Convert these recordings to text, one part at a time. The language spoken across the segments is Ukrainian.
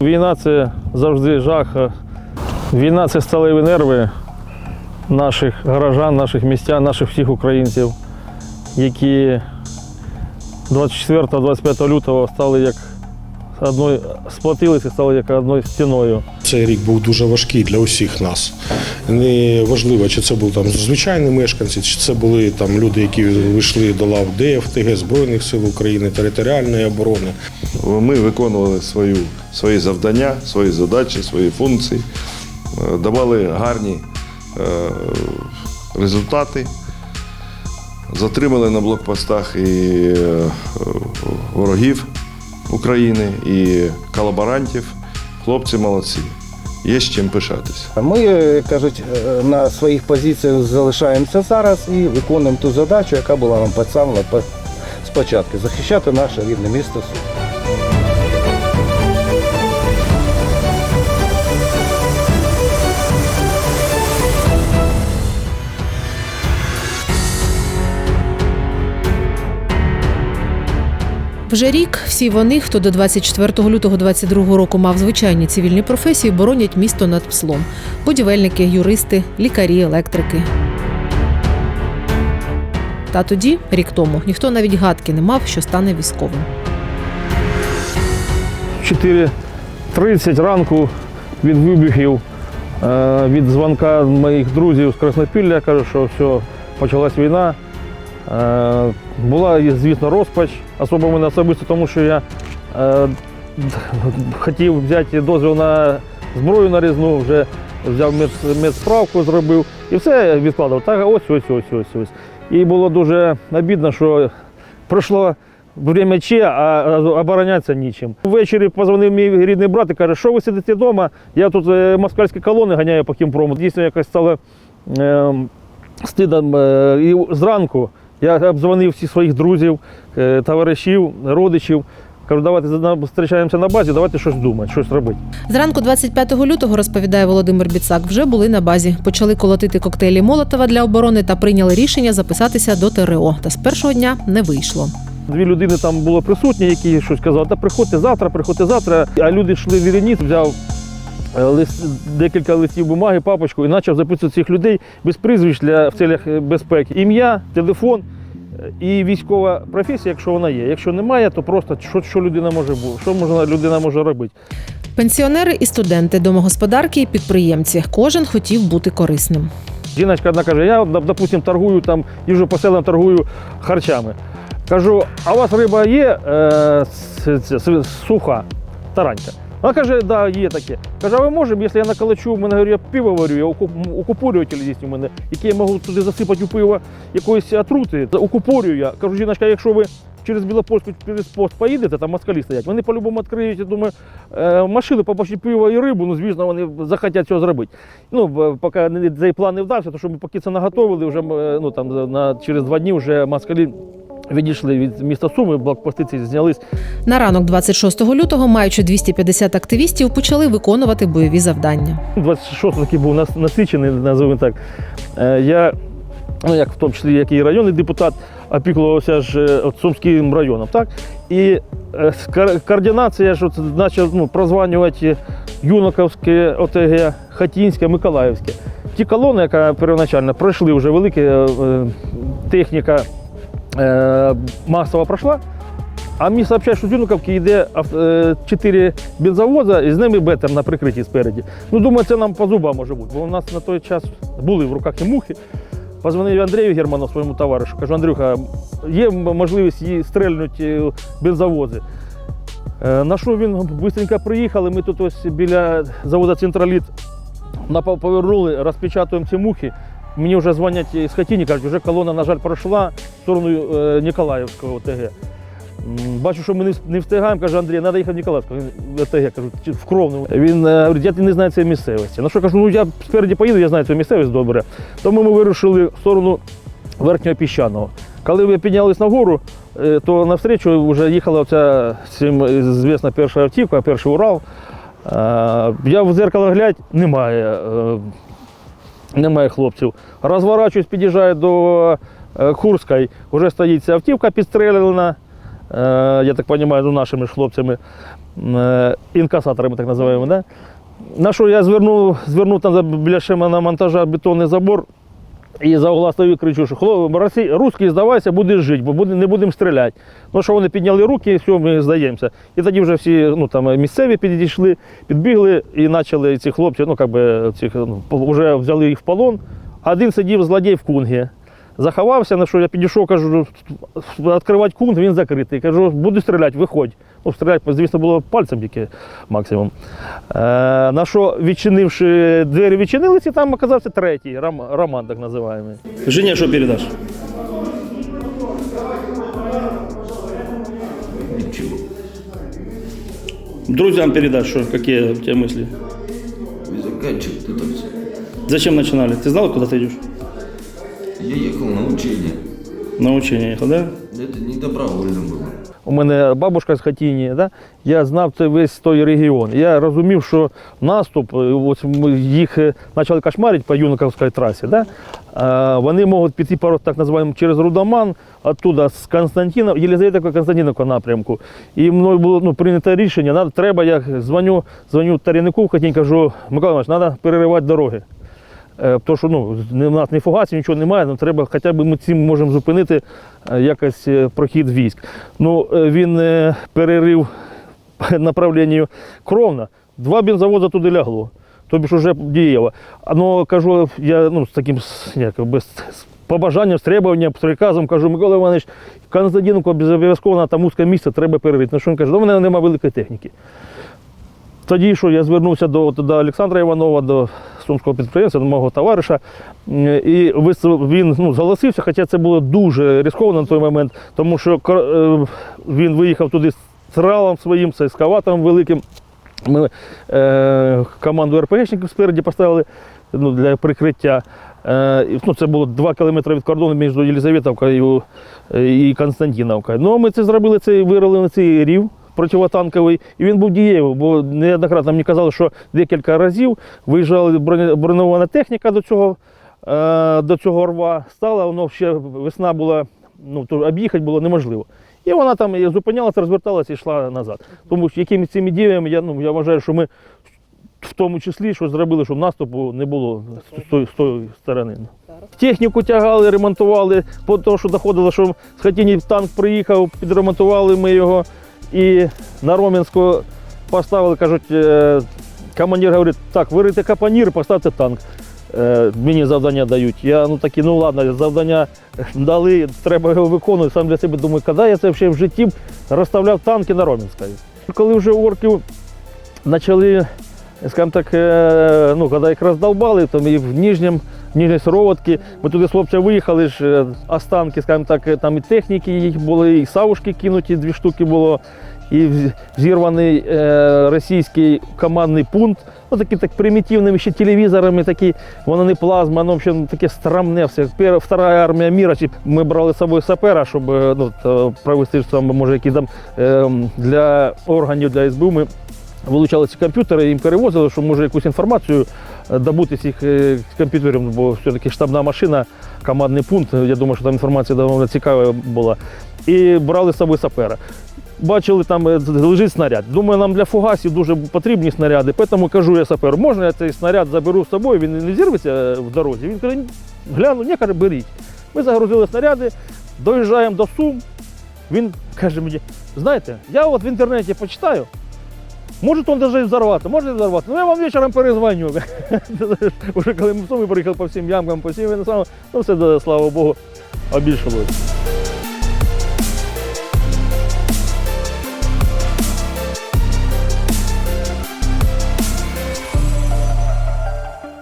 Війна це завжди жах. Війна це сталеві нерви наших горожан, наших містян, наших всіх українців, які 24-25 лютого стали як одною, сплотилися, стали як одною стіною. Цей рік був дуже важкий для усіх нас. Не важливо, чи це були там звичайні мешканці, чи це були там люди, які вийшли до лав ДФТГ, Збройних сил України, територіальної оборони. Ми виконували свою, свої завдання, свої задачі, свої функції, е, давали гарні е, результати. Затримали на блокпостах і е, ворогів України, і колаборантів. Хлопці молодці. Є з чим пишатися. Ми, кажуть, на своїх позиціях залишаємося зараз і виконуємо ту задачу, яка була нам поставлена спочатку захищати наше рідне місто Вже рік всі вони, хто до 24 лютого 22 року мав звичайні цивільні професії, боронять місто над пслом: будівельники, юристи, лікарі, електрики. Та тоді, рік тому, ніхто навіть гадки не мав, що стане військовим. 4.30 ранку від вибухів, е, від дзвонка моїх друзів з Краснопілля, кажуть, що все, почалась війна. Е, Була, звісно, розпач, особливо мене особисто, тому що я е, хотів взяти дозвіл на зброю нарізну, вже взяв медсправку, зробив і все відкладав. Так, ось, ось, ось, ось, ось. І було дуже обідно, що пройшло время Че, а оборонятися нічим. Ввечері позвонив мій рідний брат і каже, що ви сидите вдома, я тут е, москальські колони ганяю по Кімпрому. Дійсно, якось стало е, стидом. І зранку я обдзвонив всіх своїх друзів, е, товаришів, родичів. Кажу, давайте зустрічаємося на базі, давайте щось думати, щось робити. Зранку 25 лютого, розповідає Володимир Біцак, вже були на базі. Почали колотити коктейлі Молотова для оборони та прийняли рішення записатися до ТРО. Та з першого дня не вийшло. Дві людини там було присутні, які щось казали, та приходьте завтра, приходьте завтра. А люди йшли в вірніць, взяв лист, декілька листів бумаги, папочку і почав записувати цих людей без прізвищ для в целях е, безпеки. Ім'я, телефон е, і військова професія, якщо вона є. Якщо немає, то просто що, що людина може бути, що можна, людина може робити. Пенсіонери і студенти, домогосподарки і підприємці. Кожен хотів бути корисним. Жіночка одна каже, я, доп- допустим, торгую там, їжджу по селам, торгую харчами. Кажу, а у вас риба є е, с- с- с- суха, таранька? Вона каже, да, є таке. Каже, а ви можемо, якщо я накалачу, в мене говорю, я пиво варю, я окупорюватель є у мене, який я можу туди засипати у пиво якоїсь отрути, окупорюю я. Кажу, жіночка, якщо ви через Білопольську через пост поїдете, там москалі стоять, вони по-любому відкриють, я думаю, е, машини побачать пиво і рибу, ну звісно, вони захотять цього зробити. Ну, поки цей план не вдався, то що ми поки це наготовили, вже е, ну, там, на, через два дні вже москалі відійшли від міста Суми, блокпости ці знялись. На ранок 26 лютого, маючи 250 активістів, почали виконувати бойові завдання. 26 такий був нас- насичений, називаємо так. Е, Я, ну як в тому числі, як і районний депутат, опікувався ж е, от Сумським районом. Так? І е, координація ж от, почав ну, прозванювати Юнаковське, ОТГ, Хатінське, Миколаївське. Ті колони, яка первоначально пройшли вже великі е, техніка е, масово пройшла. А мені сообщають, що з йде ав- е, бензовоза, і з ними бетер на прикритті спереді. Ну, думаю, це нам по зубам може бути, бо у нас на той час були в руках і мухи. Позвонив Андрію Герману, своєму товаришу. Кажу, Андрюха, є можливість її стрельнути бензовози. Е, На що він швидко приїхали, ми тут ось біля заводу Централіт повернули, розпечатуємо ці мухи. Мені вже дзвонять з Хатіні, кажуть, вже колона, на жаль, пройшла сторону е, Ніколаївського ОТГ. Бачу, що ми не, встигаємо, каже Андрій, треба їхати в Ніколаївську. Він ОТГ, кажу, в Кровну. Він е, говорить, я не знаю цієї місцевості. Ну що кажу, ну я спереді поїду, я знаю цю місцевість добре. Тому ми вирушили в сторону верхнього піщаного. Коли ми піднялись нагору, е, то навстрічу вже їхала ця всім звісна перша автівка, перший Урал. Я в зеркало глядь, немає. Немає хлопців. Розворачуюсь, під'їжджаю до е, Курської, вже стоїть автівка підстрелена, е, я так розумію, ну, нашими хлопцями. е, інкасаторами, так називаємо. Да? На що я звернув, звернув там біля шема монтажа бетонний забор і за угла стою і кричу, що хлопці, росі, русський здавайся, будеш жити, бо не будемо стріляти. Ну що вони підняли руки, і все, ми здаємося. І тоді вже всі ну, там, місцеві підійшли, підбігли і почали ці хлопці, ну, как би, цих, ну, вже взяли їх в полон. Один сидів злодій в кунгі Заховався, на що я підійшов, кажу, відкривати кунг, він закритий. Кажу, буду стріляти, виходь. Ну, стріляти, звісно, було пальцем тільки максимум. Е, на що, відчинивши двері, відчинились, і там оказався третій, Рам, Роман, так називаємо. Жене что передашь? Друзьям передашь, что, какие у тебя мысли? И заканчивать это все. Зачем начинали? Ты знал, куда ты идешь? Я ехал на учение. На учение ехал, да? Это не добровольно было. У мене бабушка з Хатіні, да? я знав це весь той регіон. Я розумів, що наступ, е, ось ми їх е, почали кошмарити по Юнаковській трасі. Да? Е, Вони можуть піти по так називаємо через Рудоман, оттуда з Константинов, Єлизаветівка Константиновка напрямку. І мною було ну, прийнято рішення, треба, я дзвоню, дзвоню Тарянику в Хатінь, кажу, Микола Іванович, треба переривати дороги. Е, Тому що ну, в нас не фугасів, нічого немає, ну треба хоча б ми цим можемо зупинити е, якось е, прохід військ. Ну, він перерив направленню Кровна, два бензовоза туди лягло. Тобі ж вже діяло. Ну кажу, я ну, з таким як, без з побажанням, з требуванням, з приказом кажу, Микола Іванович, в Константинівку обов'язково на там вузьке місце треба перерити. На що він каже, до мене немає великої техніки. Тоді що я звернувся до, до Олександра Іванова, до сумського підприємця, до мого товариша, і він ну, зголосився, хоча це було дуже ризиковано на той момент, тому що е, він виїхав туди з тралом своїм, з ескаватором великим. Ми е, команду РПГшників спереді поставили ну, для прикриття. Е, ну, це було 2 кілометри від кордону між Єлизаветовкою е, і Константиновкою. Ну, ми це зробили, це вирили на цей рів противотанковий, і він був дієвий, бо неоднократно мені казали, що декілька разів виїжджала броньована техніка до цього, е, до цього рва, стала, воно ще весна була, ну, то об'їхати було неможливо. І вона там зупинялася, розверталася і йшла назад. Тому що якимись цими діями я, ну, я вважаю, що ми в тому числі що зробили, щоб наступу не було з тої, з тої сторони. Техніку тягали, ремонтували, по тому, що доходило, що з Хатіні танк приїхав, підремонтували ми його і на Ромінську поставили, кажуть, е, командир говорить, так, вирите капанір, поставте танк. Е, Мені завдання дають. Я ну такі, ну ладно, завдання дали, треба його виконувати. Сам для себе думаю, коли я це ще в житті розставляв танки на Ромінській. Коли вже орків почали, скажімо так, е, ну, коли їх роздолбали, то ми в Ніжнім, в Ніжній Сироватці, ми туди з хлопця виїхали, ж, е, останки, скажімо так, е, там і техніки їх були, і савушки кинуті, дві штуки було, і зірваний е, російський командний пункт. Ну, такі так примітивними ще телевізорами, такі, воно не плазма, воно взагалі таке страмне все. Пер- Вторая армія міра. Ми брали з собою сапера, щоб е, ну, провести там, може, які там е, для органів, для СБУ ми вилучали ці комп'ютери, їм перевозили, щоб може якусь інформацію добути з цих е, комп'ютерів, бо все-таки штабна машина, командний пункт. Я думаю, що там інформація доволі цікава була. І брали з собою сапера. Бачили, там е, лежить снаряд. Думаю, нам для фугасів дуже потрібні снаряди. Тому кажу я саперу, можна я цей снаряд заберу з собою, він не зірветься е, в дорозі. Він каже, гляну, ні, каже, беріть. Ми загрузили снаряди, доїжджаємо до Сум. Він каже мені, знаєте, я от в інтернеті почитаю, Може он даже взорвати, може взорвати. Ну я вам вечором перезвоню. Уже коли ми приїхали по всім ямкам, по всім саме, ну все, слава Богу, обільшилось.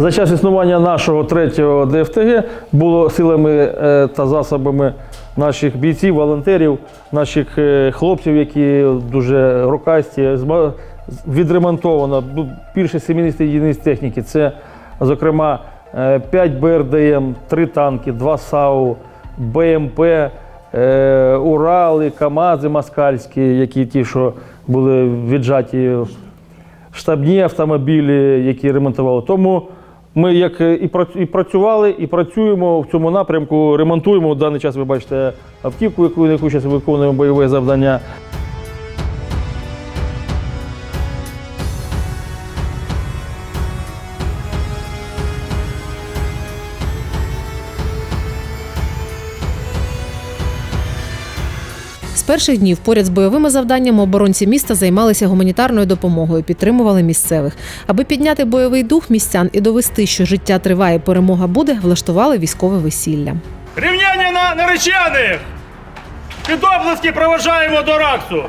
За час існування нашого третього ДФТГ було силами е, та засобами наших бійців, волонтерів, наших е, хлопців, які дуже рукасті, відремонтовано більше 70 єдиниць техніки. Це, зокрема, 5 БРДМ, 3 танки, 2 САУ, БМП, е, Урали, КАМАЗи москальські, які ті, що були віджаті штабні автомобілі, які ремонтували. Тому ми як і і працювали, і працюємо в цьому напрямку, ремонтуємо. В даний час ви бачите автівку, яку зараз виконуємо бойове завдання. Перших днів поряд з бойовими завданнями оборонці міста займалися гуманітарною допомогою, підтримували місцевих. Аби підняти бойовий дух містян і довести, що життя триває, перемога буде, влаштували військове весілля. Рівняння на наречених! Під обласки проважаємо до Раксу!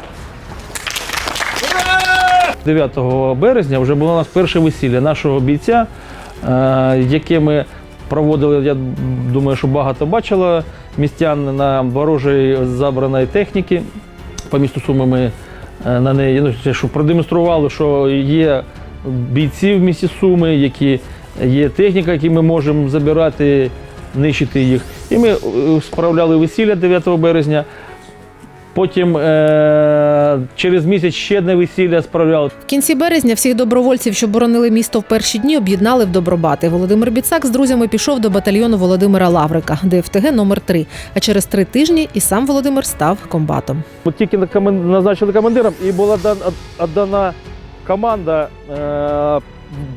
9 березня вже було у нас перше весілля нашого бійця, е, яке ми проводили, я думаю, що багато бачила містян на ворожій забраної техніки. По місту Суми ми е, на неї ну, що продемонстрували, що є бійці в місті Суми, які є техніка, які ми можемо забирати, нищити їх. І ми е, справляли весілля 9 березня. Потім е- через місяць ще одне весілля справляли. В кінці березня всіх добровольців, що боронили місто в перші дні, об'єднали в добробати. Володимир Біцак з друзями пішов до батальйону Володимира Лаврика, ДФТГ номер 3 А через три тижні і сам Володимир став комбатом. От тільки назначили командиром, і була дан- от- віддана команда е-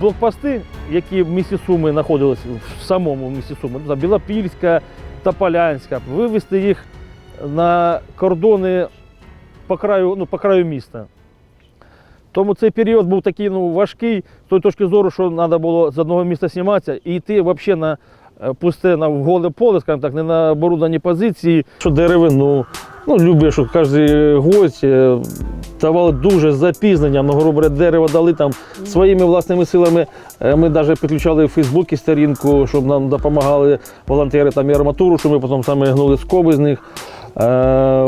блокпости, які в місті Суми знаходились в самому місті Суми, Білопільська, Тополянська, вивезти їх на кордони по краю, ну, по краю міста. Тому цей період був такий ну, важкий з тої точки зору, що треба було з одного міста зніматися і йти взагалі на е, пусте на голе поле, скажімо так, не на оборудовані позиції, що деревину. Ну, люблю, що кожен гость е, давали дуже з запізненням, ну, грубо дерево дали там своїми власними силами. Е, Ми навіть підключали в Фейсбуці сторінку, щоб нам допомагали волонтери там і арматуру, що ми потім саме гнули скоби з них. Е,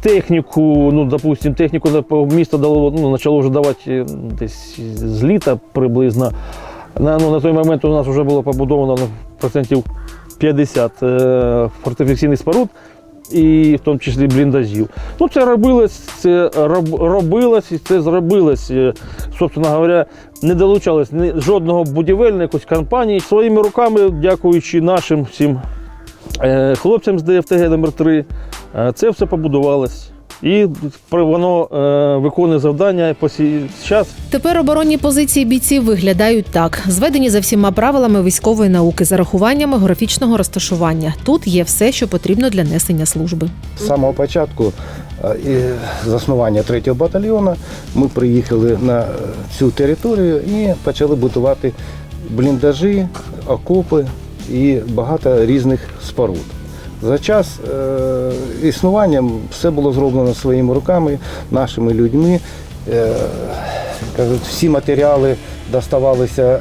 Техніку, ну, допустим, техніку місто дало, ну, почало вже давати е, десь з літа приблизно. На, ну, на той момент у нас вже було побудовано ну, процентів 50 е, фортифікаційних споруд, і в тому числі бліндажів. Ну, це робилось, це роб, робилось і це зробилось. Е, Собственно говоря, не долучалось жодного будівельної якоїсь компанії. Своїми руками, дякуючи нашим всім хлопцям з ДФТГ номер 3 е, це все побудувалось. І воно е, виконує завдання по сій час. Тепер оборонні позиції бійців виглядають так: зведені за всіма правилами військової науки, за рахуваннями географічного розташування. Тут є все, що потрібно для несення служби. З самого початку е, заснування 3-го батальйону ми приїхали на е, цю територію і почали будувати бліндажі, окопи і багато різних споруд. За час е, існування все було зроблено своїми руками, нашими людьми. Е, кажуть, всі матеріали доставалися е,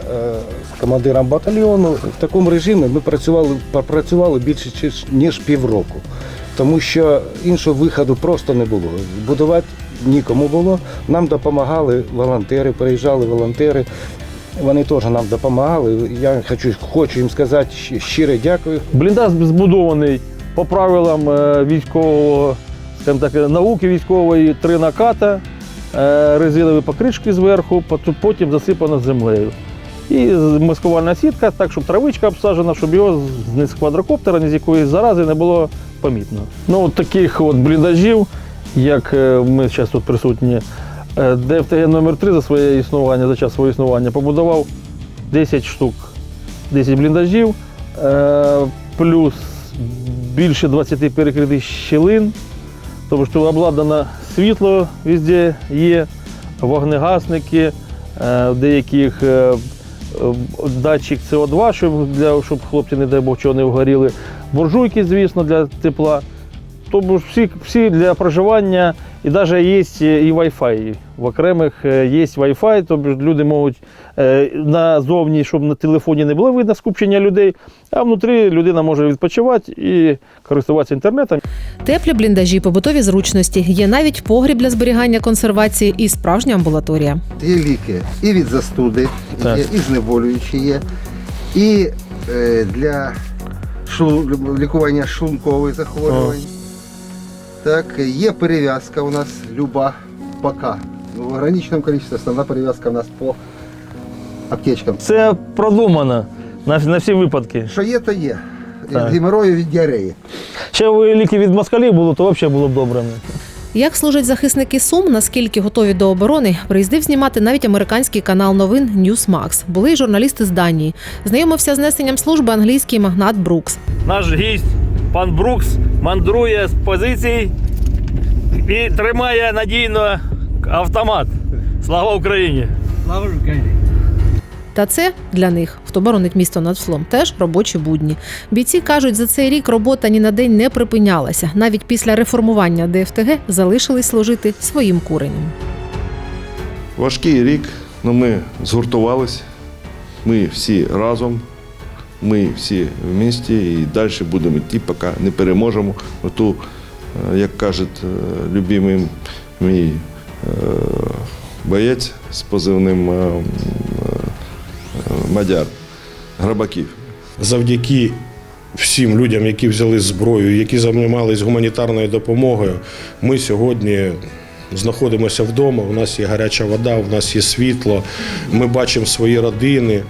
командирам батальйону. В такому режимі ми працювали, попрацювали більше ніж півроку, тому що іншого виходу просто не було. Будувати нікому було. Нам допомагали волонтери, приїжджали волонтери. Вони теж нам допомагали. Я хочу, хочу їм сказати щире дякую. Бліндаж збудований по правилам е, військового, так, науки військової, три наката, е, резинові покришки зверху, потім засипано землею. І маскувальна сітка, так, щоб травичка обсаджена, щоб його з- квадрокоптера, ні з якоїсь зарази не було помітно. Ну, от таких от бліндажів, як е, ми зараз тут присутні, ДФТГ номер 3 за своє існування, за час свого існування, побудував 10 штук, 10 бліндажів, е, плюс більше 20 перекритих щілин. Тобто що обладнано світло везде є, вогнегасники, е, деяких е, е, датчик СО2, щоб, для, щоб хлопці, не дай Бог, чого не вгоріли. Буржуйки, звісно, для тепла. Тобто всі, всі для проживання, і навіть є і Wi-Fi. В окремих е, є Wi-Fi, тобто люди можуть е, назовні, щоб на телефоні не було видно скупчення людей, а внутрі людина може відпочивати і користуватися інтернетом. Теплі бліндажі, побутові зручності. Є навіть погріб для зберігання консервації і справжня амбулаторія. Є ліки і від застуди, є, і знеболюючі є, і е, для шлу, лікування шлункових захворювань. Так, є перев'язка у нас люба пока. Ну, В ограниченому кількості основна перев'язка у нас по аптечкам. Це продумано на, на всі випадки. Що є, то є. Так. Від геморою від діареї. Ще б ліки від москалів було, то взагалі було б добре. Як служать захисники Сум, наскільки готові до оборони, приїздив знімати навіть американський канал новин Newsmax. Були й журналісти з Данії. Знайомився з несенням служби англійський магнат Брукс. Наш гість пан Брукс мандрує з позицій і тримає надійно автомат. Слава Україні! Та це для них, хто боронить місто над Флом, теж робочі будні. Бійці кажуть, за цей рік робота ні на день не припинялася. Навіть після реформування ДФТГ залишились служити своїм куреням. Важкий рік, але ми згуртувались. Ми всі разом, ми всі в місті і далі будемо йти, поки не переможемо. Оту, е, як каже любимий мій е, боєць з позивним е, Мадяр Грабаків. Завдяки всім людям, які взяли зброю, які займалися гуманітарною допомогою, ми сьогодні знаходимося вдома. У нас є гаряча вода, у нас є світло, ми бачимо свої родини.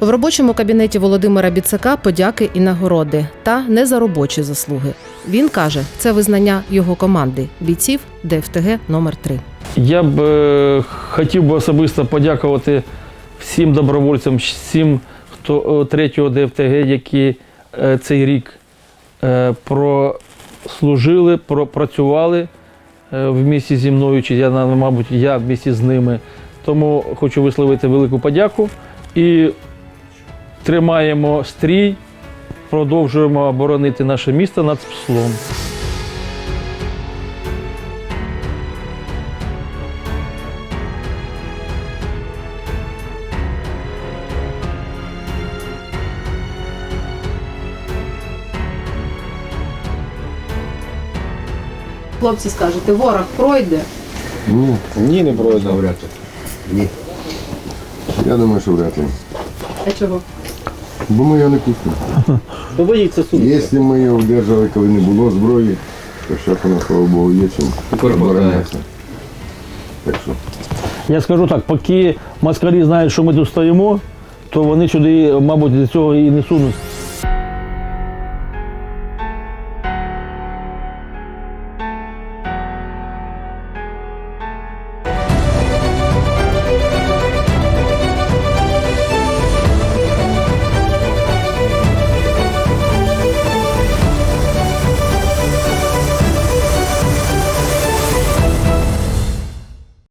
В робочому кабінеті Володимира Біцака подяки і нагороди, та не за робочі заслуги. Він каже, це визнання його команди бійців ДФТГ номер 3 Я б е, хотів би особисто подякувати всім добровольцям, всім, хто е, третього ДФТГ, які е, цей рік е, прослужили, пропрацювали в місті зі мною, чи я, мабуть, я в місті з ними. Тому хочу висловити велику подяку і тримаємо стрій, продовжуємо оборонити наше місто над пслом. Хлопці скажете, ворог пройде. Ні, не пройде. Вряд ли. Ні. Я думаю, що вряд ли. А чого? Бо ми його не пустимо. Бо боїться суду. Якщо ми його вдержали, коли не було зброї, то зараз у нас, слава Богу, є чим оборонятися. Так що. Я скажу так, поки москалі знають, що ми тут стоїмо, то вони сюди, мабуть, для цього і не сунуть.